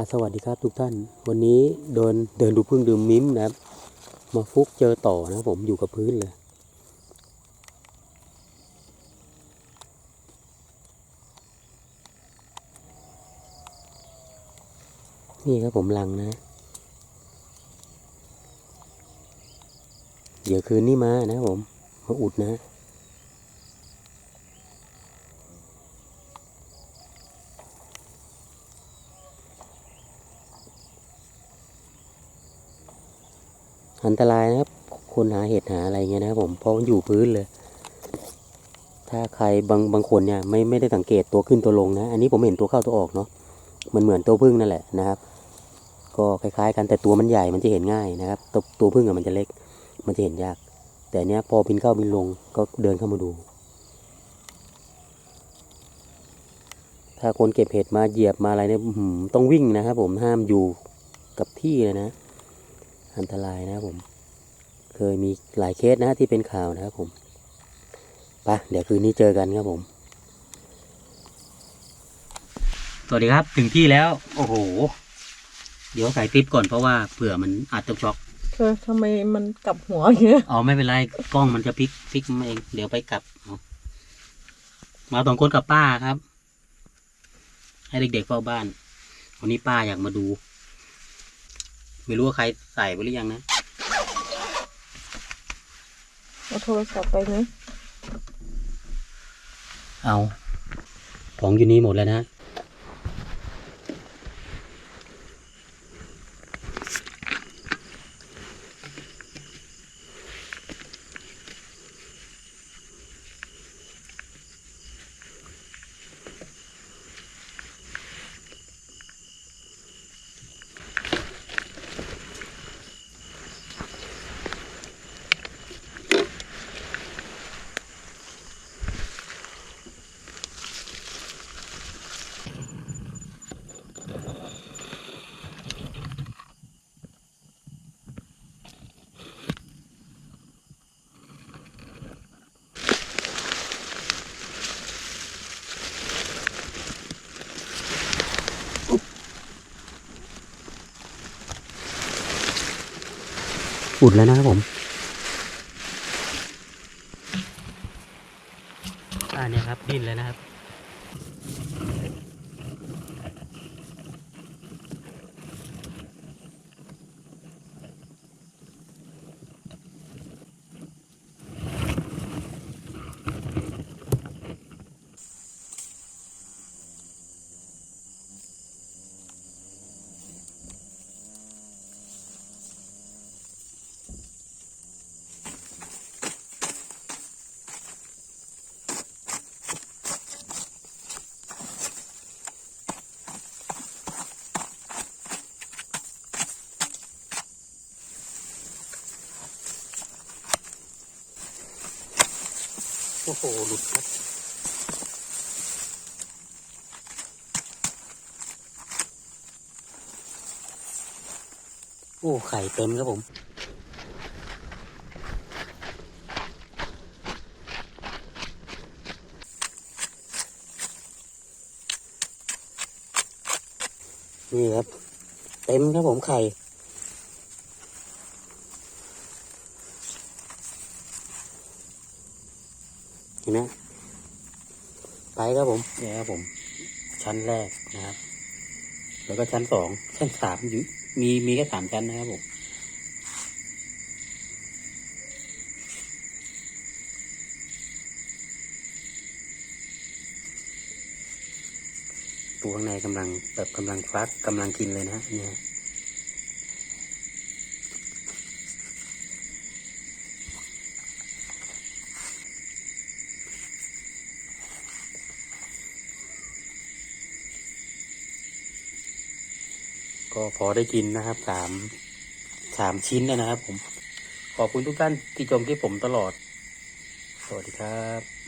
่สวัสดีครับทุกท่าน วันนี้เดินเดินดูพึ่งดูมิ้มนะครับ มาฟุกเจอต่อนะผมอยู่กับพื้นเลย นี่ครับผมลังนะ เดี๋ยวคืนนี้มานะผม มาอุดนะ อันตรายนะครับ คนหาเห็ดหาอะไรเงี้ยนะครับผมเพราะมันอยู่พื้นเลย ถ้าใครบางบางคนเนี่ยไม่ไม่ได้สังเกตตัวขึ้นตัวลงนะ อันนี้ผมเห็นตัวเข้าตัวออกเนาะมันเหมือนตัวพึ่งนั่นแหละนะครับ ก็คล้ายๆ กันแต่ตัวมันใหญ่มันจะเห็นง่ายนะครับ ตัวตัวพึ่งอะมันจะเล็ก มันจะเห็นยาก แต่เนี้ยพอบินเข้าบินลงก็เดินเข้ามาดู ถ้าคนเก็บเห็ดมาเหยียบมาอะไรเนี่ยหือต้องวิ่งนะครับผมห้ามอยู่กับที่เลยนะ อันตรายนะครับผม เคยมีหลายเคสนะที่เป็นข่าวนะครับผมไปะเดี๋ยวคืนนี้เจอกันครับผม สวัสดีครับถึงที่แล้ว โอ้โห เดี๋ยวใส่ติ๊บก่อนเพราะว่าเผื่อมันอาจจะช็อกเธอทำไมมันกลับหัวอย่างเงี้ยอ๋อไม่เป็นไรกล้องมันจะพลิกพลิกมาเองเดี๋ยวไปกลับเอามาสองคนกับป้าครับ ให้เด็กๆเฝ้าบ้านวันนี้ป้าอยากมาดู ไม่รู้ว่าใครใส่ไปหรือยังนะเอาโทรศัพท์ไปไหมเอา ของอยู่นี่หมดแล้วนะ อุดแล้วนะครับผมอ่าเนี่ยครับ ดิ้นเลยนะครับ โอ้โห หลุดครับโอ้ ไข่เต็มครับผม นี่ครับ เต็มครับผมไข่ ห็นไหมไปครับผมเนี่ยครับผม ชั้นแรกนะครับ แล้วก็ชั้นสองชั้นสามอยู่มีมีแค่สามชั้นนะครับผมตัวข้างในกำลังแบบกำลังฟักกำลังกินเลยนะฮะเนี่ย ก็พอได้กินนะครับสามสามชิ้นนะครับผม ขอบคุณทุกท่านที่ชมที่ผมตลอด สวัสดีครับ